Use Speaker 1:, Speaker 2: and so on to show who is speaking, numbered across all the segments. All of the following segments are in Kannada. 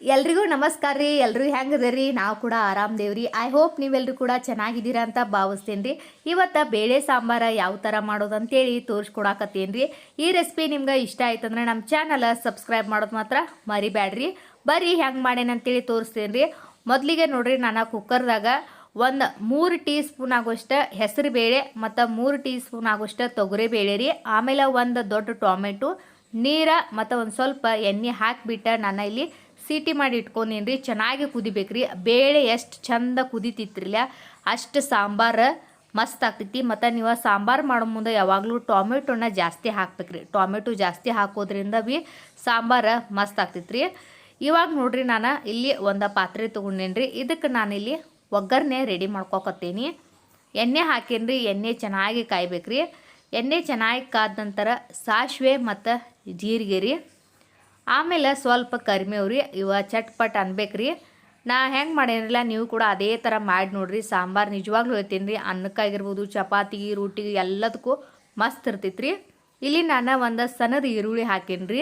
Speaker 1: ಎಲ್ರಿಗೂ ನಮಸ್ಕಾರ ರೀ ಎಲ್ಲರೂ ಹೆಂಗದರಿ ನಾವು ಕೂಡ ಆರಾಮದೇವ್ರಿ ಐ ಹೋಪ್ ನೀವೆಲ್ಲರೂ ಕೂಡ ಚೆನ್ನಾಗಿದ್ದೀರಾ ಅಂತ ಭಾವಿಸ್ತೀನಿ ರೀ. ಇವತ್ತು ಬೇಳೆ ಸಾಂಬಾರ ಯಾವ ಥರ ಮಾಡೋದು ಅಂತೇಳಿ ತೋರಿಸ್ಕೊಡಾಕತ್ತೇನು ರೀ. ಈ ರೆಸಿಪಿ ನಿಮ್ಗೆ ಇಷ್ಟ ಆಯ್ತಂದ್ರೆ ನಮ್ಮ ಚಾನಲ್ ಸಬ್ಸ್ಕ್ರೈಬ್ ಮಾಡೋದು ಮಾತ್ರ ಮರಿಬೇಡ್ರಿ ಬರ್ರಿ ಹೆಂಗೆ ಮಾಡೇನಿ ಅಂತೇಳಿ ತೋರಿಸ್ತೇನೆ ರೀ. ಮೊದಲಿಗೆ ನೋಡಿರಿ, ನಾನು ಕುಕ್ಕರ್ದಾಗ ಒಂದು ಮೂರು ಟೀ ಸ್ಪೂನ್ ಆಗೋಷ್ಟು ಹೆಸರು ಬೇಳೆ ಮತ್ತು ಮೂರು ಟೀ ಸ್ಪೂನ್ ಆಗೋಷ್ಟು ತೊಗರಿ ಬೇಳೆ ರೀ. ಆಮೇಲೆ ಒಂದು ದೊಡ್ಡ ಟೊಮೆಟೊ, ನೀರ ಮತ್ತು ಒಂದು ಸ್ವಲ್ಪ ಎಣ್ಣೆ ಹಾಕಿಬಿಟ್ಟು ನಾನು ಇಲ್ಲಿ ಸೀಟಿ ಮಾಡಿ ಇಟ್ಕೊಂಡೀನಿ ರೀ ಚೆನ್ನಾಗಿ ಕುದಿಬೇಕ್ರಿ. ಬೇಳೆ ಎಷ್ಟು ಚಂದ ಕುದಿತಿತ್ರಿಲ್ಲ ಅಷ್ಟು ಸಾಂಬಾರು ಮಸ್ತ್ ಆಗ್ತೈತಿ. ಮತ್ತು ನೀವು ಸಾಂಬಾರು ಮಾಡೋ ಮುಂದೆ ಯಾವಾಗಲೂ ಟೊಮೆಟೊನ ಜಾಸ್ತಿ ಹಾಕ್ಬೇಕ್ರಿ. ಟೊಮೆಟೊ ಜಾಸ್ತಿ ಹಾಕೋದ್ರಿಂದ ಬಿ ಸಾಂಬಾರು ಮಸ್ತ್ ಆಗ್ತೈತ್ರಿ. ಇವಾಗ ನೋಡ್ರಿ ನಾನು ಇಲ್ಲಿ ಒಂದು ಪಾತ್ರೆ ತೊಗೊಂಡೇನ್ರಿ. ಇದಕ್ಕೆ ನಾನಿಲ್ಲಿ ಒಗ್ಗರಣೆ ರೆಡಿ ಮಾಡ್ಕೊಕತ್ತೀನಿ. ಎಣ್ಣೆ ಹಾಕೇನ್ರಿ, ಎಣ್ಣೆ ಚೆನ್ನಾಗಿ ಕಾಯ್ಬೇಕ್ರಿ. ಎಣ್ಣೆ ಚೆನ್ನಾಗಿ ಕಾದ ನಂತರ ಸಾಸಿವೆ ಮತ್ತು ಜೀರಿಗೆ ರೀ ಆಮೇಲೆ ಸ್ವಲ್ಪ ಕರಿಮೆ ಅವ್ರಿ ಇವ ಚಟ್ಪಟ್ ಅನ್ಬೇಕ್ರಿ. ನಾ ಹೆಂಗೆ ಮಾಡೇನಿಲ್ಲ, ನೀವು ಕೂಡ ಅದೇ ಥರ ಮಾಡಿ ನೋಡ್ರಿ. ಸಾಂಬಾರು ನಿಜವಾಗ್ಲೂ ಹೇಳ್ತೀನಿ ರೀ, ಅನ್ನಕ್ಕಾಗಿರ್ಬೋದು, ಚಪಾತಿ ರೊಟ್ಟಿಗೆ ಎಲ್ಲದಕ್ಕೂ ಮಸ್ತ್ ಇರ್ತೈತ್ರಿ. ಇಲ್ಲಿ ನಾನು ಒಂದು ಸಣ್ಣದ ಈರುಳ್ಳಿ ಹಾಕೀನಿ ರೀ.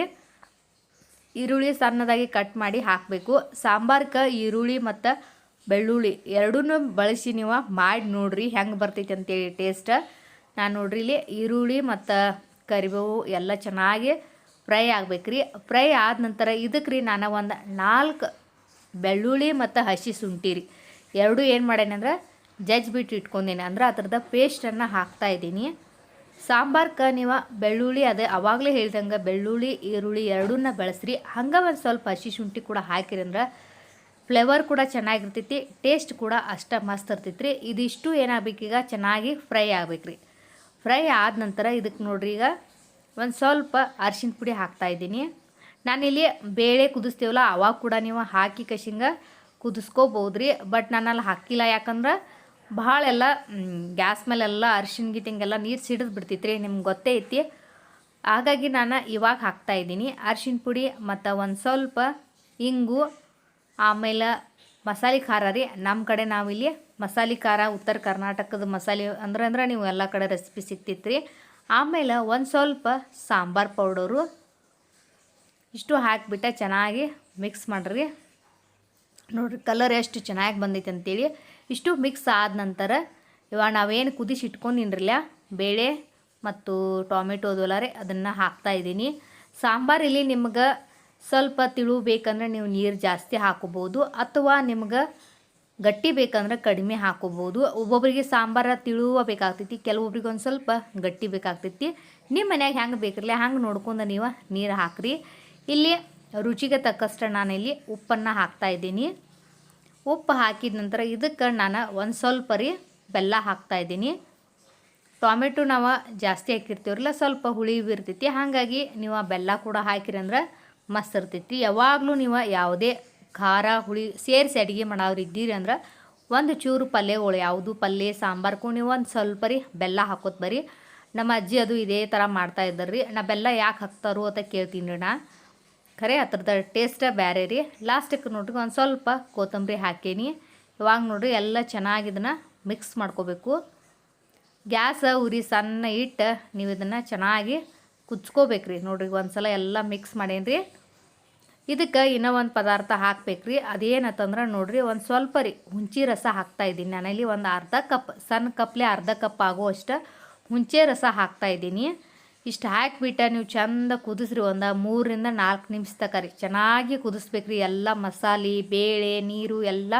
Speaker 1: ಈರುಳ್ಳಿ ಸಣ್ಣದಾಗಿ ಕಟ್ ಮಾಡಿ ಹಾಕಬೇಕು. ಸಾಂಬಾರ್ಗೆ ಈರುಳ್ಳಿ ಮತ್ತು ಬೆಳ್ಳುಳ್ಳಿ ಎರಡೂ ಬಳಸಿ ನೀವು ಮಾಡಿ ನೋಡ್ರಿ ಹೆಂಗೆ ಬರ್ತೈತಿ ಅಂತೇಳಿ ಟೇಸ್ಟ್ ನಾನು ನೋಡ್ರಿ ಇಲ್ಲಿ ಈರುಳ್ಳಿ ಮತ್ತು ಕರಿಬೇವು ಎಲ್ಲ ಚೆನ್ನಾಗಿ ಫ್ರೈ ಆಗ್ಬೇಕ್ರಿ. ಫ್ರೈ ಆದ ನಂತರ ಇದಕ್ಕೆ ರೀ ನಾನು ಒಂದು ನಾಲ್ಕು ಬೆಳ್ಳುಳ್ಳಿ ಮತ್ತು ಹಸಿ ಶುಂಠಿ ರೀ ಎರಡೂ ಏನು ಮಾಡೇನಿ ಅಂದ್ರೆ ಜಜ್ಬಿಟ್ಟು ಇಟ್ಕೊಂಡೀನಿ. ಅಂದ್ರೆ ಅದ್ರದ್ದು ಪೇಸ್ಟನ್ನು ಹಾಕ್ತಾ ಇದ್ದೀನಿ. ಸಾಂಬಾರ್ಗೆ ನೀವು ಬೆಳ್ಳುಳ್ಳಿ ಅದೇ ಅವಾಗಲೇ ಹೇಳ್ದಂಗೆ ಬೆಳ್ಳುಳ್ಳಿ, ಈರುಳ್ಳಿ ಎರಡನ್ನ ಬಳಸ್ರಿ. ಹಂಗೆ ಒಂದು ಸ್ವಲ್ಪ ಹಸಿ ಶುಂಠಿ ಕೂಡ ಹಾಕಿರಿ ಅಂದ್ರೆ ಫ್ಲೇವರ್ ಕೂಡ ಚೆನ್ನಾಗಿರ್ತೈತಿ ಟೇಸ್ಟ್ ಕೂಡ ಅಷ್ಟ ಮಸ್ತ್ ಇರ್ತೈತಿ ರೀ ಇದಿಷ್ಟು ಏನಾಗಬೇಕೀಗ ಚೆನ್ನಾಗಿ ಫ್ರೈ ಆಗ್ಬೇಕ್ರಿ. ಫ್ರೈ ಆದ ನಂತರ ಇದಕ್ಕೆ ನೋಡ್ರಿ ಈಗ ಒಂದು ಸ್ವಲ್ಪ ಅರ್ಶಿನ ಪುಡಿ ಹಾಕ್ತಾ ಇದ್ದೀನಿ. ನಾನಿಲ್ಲಿ ಬೇಳೆ ಕುದಿಸ್ತೀವಲ್ಲ, ಅವಾಗ ಕೂಡ ನೀವು ಹಾಕಿ ಕಶಿಂಗ ಕುದಿಸ್ಕೋಬೋದ್ರಿ. ಬಟ್ ನಾನಲ್ಲಿ ಹಾಕಿಲ್ಲ, ಯಾಕಂದ್ರೆ ಭಾಳ ಎಲ್ಲ ಗ್ಯಾಸ್ ಮೇಲೆಲ್ಲ ಅರ್ಶಿನ ಗಿಟಿಂಗೆಲ್ಲ ನೀರು ಸಿಡಿದು ಬಿಡ್ತೈತ್ರಿ, ನಿಮ್ಗೆ ಗೊತ್ತೇ ಐತಿ. ಹಾಗಾಗಿ ನಾನು ಇವಾಗ ಹಾಕ್ತಾ ಇದ್ದೀನಿ. ಅರಿಶಿನ ಪುಡಿ ಮತ್ತು ಒಂದು ಸ್ವಲ್ಪ ಇಂಗು, ಆಮೇಲೆ ಮಸಾಲೆ ಖಾರ ರೀ. ನಮ್ಮ ಕಡೆ ನಾವಿಲ್ಲಿ ಮಸಾಲೆ ಖಾರ, ಉತ್ತರ ಕರ್ನಾಟಕದ ಮಸಾಲೆ ಅಂದ್ರೆ ಅಂದ್ರೆ ನೀವು ಎಲ್ಲ ಕಡೆ ರೆಸಿಪಿ ಸಿಗ್ತೈತ್ರಿ. ಆಮೇಲೆ ಒಂದು ಸ್ವಲ್ಪ ಸಾಂಬಾರು ಪೌಡರು. ಇಷ್ಟು ಹಾಕಿಬಿಟ್ಟು ಚೆನ್ನಾಗಿ ಮಿಕ್ಸ್ ಮಾಡಿರಿ. ನೋಡಿರಿ ಕಲರ್ ಎಷ್ಟು ಚೆನ್ನಾಗಿ ಬಂದೈತೆ ಅಂತೇಳಿ. ಇಷ್ಟು ಮಿಕ್ಸ್ ಆದ ನಂತರ ಇವಾಗ ನಾವೇನು ಕುದಿಸಿ ಇಟ್ಕೊಂಡಿನ್ರಲ್ಲ, ಬೇಳೆ ಮತ್ತು ಟೊಮೆಟೊ ರೀ ಅದನ್ನು ಹಾಕ್ತಾ ಇದ್ದೀನಿ. ಸಾಂಬಾರು ಇಲ್ಲಿ ನಿಮ್ಗೆ ಸ್ವಲ್ಪ ತಿಳು ಬೇಕಂದ್ರೆ ನೀವು ನೀರು ಜಾಸ್ತಿ ಹಾಕೋಬೋದು ಅಥವಾ ನಿಮ್ಗೆ ಗಟ್ಟಿ ಬೇಕಂದ್ರೆ ಕಡಿಮೆ ಹಾಕೋಬೋದು. ಒಬ್ಬೊಬ್ಬರಿಗೆ ಸಾಂಬಾರ ತಿಳುವ ಬೇಕಾಗ್ತೈತಿ ಕೆಲವೊಬ್ರಿಗೆ ಒಂದು ಸ್ವಲ್ಪ ಗಟ್ಟಿ ಬೇಕಾಗ್ತೈತಿ. ನಿಮ್ಮ ಮನ್ಯಾಗ ಹೆಂಗೆ ಬೇಕಿರಲಿ ಹಂಗೆ ನೋಡ್ಕೊಂಡು ನೀವು ನೀರು ಹಾಕ್ರಿ. ಇಲ್ಲಿ ರುಚಿಗೆ ತಕ್ಕಷ್ಟು ನಾನಿಲ್ಲಿ ಉಪ್ಪನ್ನು ಹಾಕ್ತಾ ಇದ್ದೀನಿ. ಉಪ್ಪು ಹಾಕಿದ ನಂತರ ಇದಕ್ಕೆ ನಾನು ಒಂದು ಸ್ವಲ್ಪ ರೀ ಬೆಲ್ಲ ಹಾಕ್ತಾ ಇದ್ದೀನಿ. ಟೊಮೆಟೊ ನಾವು ಜಾಸ್ತಿ ಹಾಕಿರ್ತೀವ್ರಲ್ಲ, ಸ್ವಲ್ಪ ಹುಳಿ ಇರ್ತೈತಿ. ಹಾಗಾಗಿ ನೀವು ಬೆಲ್ಲ ಕೂಡ ಹಾಕಿರಿ ಅಂದ್ರೆ ಮಸ್ತ್ ಇರ್ತೈತಿ. ಯಾವಾಗಲೂ ನೀವು ಯಾವುದೇ ಖಾರ, ಹುಳಿ ಸೇರಿಸಿ ಅಡುಗೆ ಮಾಡೋರು ಇದ್ದೀರಿ ಅಂದ್ರೆ ಒಂದು ಚೂರು ಪಲ್ಯಗಳು ಯಾವುದು ಪಲ್ಯ ಸಾಂಬಾರ್ಗೂ ನೀವು ಒಂದು ಸ್ವಲ್ಪ ರೀ ಬೆಲ್ಲ ಹಾಕೋತ್ ಬರೀ ನಮ್ಮ ಅಜ್ಜಿ ಅದು ಇದೇ ಥರ ಮಾಡ್ತಾ ಇದ್ದಾರೆ ರೀ. ನಾ ಬೆಲ್ಲ ಯಾಕೆ ಹಾಕ್ತಾರೋ ಅಂತ ಕೇಳ್ತೀನಿ ರೀ ನಾ. ಖರೆ ಅದ್ರದ್ದು ಟೇಸ್ಟ ಬೇರೆ ರೀ. ಲಾಸ್ಟಿಗೆ ನೋಡ್ರಿ ಒಂದು ಸ್ವಲ್ಪ ಕೊತ್ತಂಬರಿ ಹಾಕೀನಿ. ಇವಾಗ ನೋಡ್ರಿ ಎಲ್ಲ ಚೆನ್ನಾಗಿ ಇದನ್ನು ಮಿಕ್ಸ್ ಮಾಡ್ಕೋಬೇಕು. ಗ್ಯಾಸ ಉರಿ ಸಣ್ಣ ಇಟ್ಟು ನೀವು ಇದನ್ನು ಚೆನ್ನಾಗಿ ಕುಚ್ಕೋಬೇಕ್ರಿ. ನೋಡ್ರಿ ಒಂದು ಸಲ ಎಲ್ಲ ಮಿಕ್ಸ್ ಮಾಡೇನಿ ಇದಕ್ಕೆ ಇನ್ನೂ ಒಂದು ಪದಾರ್ಥ ಹಾಕ್ಬೇಕ್ರಿ. ಅದೇನತ್ತಂದ್ರೆ ನೋಡಿರಿ ಒಂದು ಸ್ವಲ್ಪ ರೀ ಹುಂಚಿ ರಸ ಹಾಕ್ತಾ ಇದ್ದೀನಿ. ನಾನಲ್ಲಿ ಒಂದು ಅರ್ಧ ಕಪ್, ಸಣ್ಣ ಕಪ್ಲೆ ಅರ್ಧ ಕಪ್ ಆಗುವಷ್ಟು ಹುಂಚೆ ರಸ ಹಾಕ್ತಾ ಇದ್ದೀನಿ. ಇಷ್ಟು ಹಾಕಿಬಿಟ್ಟ ನೀವು ಚಂದ ಕುದಿಸ್ರಿ ಒಂದು ಮೂರರಿಂದ ನಾಲ್ಕು ನಿಮಿಷ ತಕ ರೀ. ಚೆನ್ನಾಗಿ ಕುದಿಸ್ಬೇಕ್ರಿ ಎಲ್ಲ ಮಸಾಲೆ, ಬೇಳೆ, ನೀರು ಎಲ್ಲ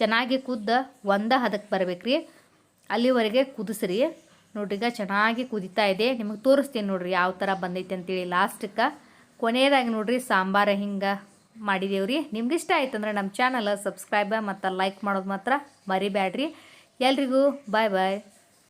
Speaker 1: ಚೆನ್ನಾಗಿ ಕುದ್ದ ಒಂದ ಹದಕ್ಕೆ ಬರ್ಬೇಕ್ರಿ. ಅಲ್ಲಿವರೆಗೆ ಕುದಿಸ್ರಿ. ನೋಡ್ರಿ ಈಗ ಚೆನ್ನಾಗಿ ಕುದಿತಾ ಇದೆ. ನಿಮಗೆ ತೋರಿಸ್ತೀನಿ ನೋಡ್ರಿ ಯಾವ ಥರ ಬಂದೈತೆ ಅಂತೇಳಿ ಲಾಸ್ಟಕ್ಕೆ ಕೊನೆಯದಾಗಿ ನೋಡ್ರಿ, ಸಾಂಬಾರ ಹಿಂಗೆ ಮಾಡಿದೇವ್ರಿ. ನಿಮ್ಗೆ ಇಷ್ಟ ಆಯ್ತು ಅಂದ್ರೆ ನಮ್ಮ ಚಾನಲ್ ಸಬ್ಸ್ಕ್ರೈಬ ಮತ್ತು ಲೈಕ್ ಮಾಡೋದು ಮಾತ್ರ ಮರಿಬೇಡ್ರಿ ಎಲ್ರಿಗೂ ಬಾಯ್ ಬಾಯ್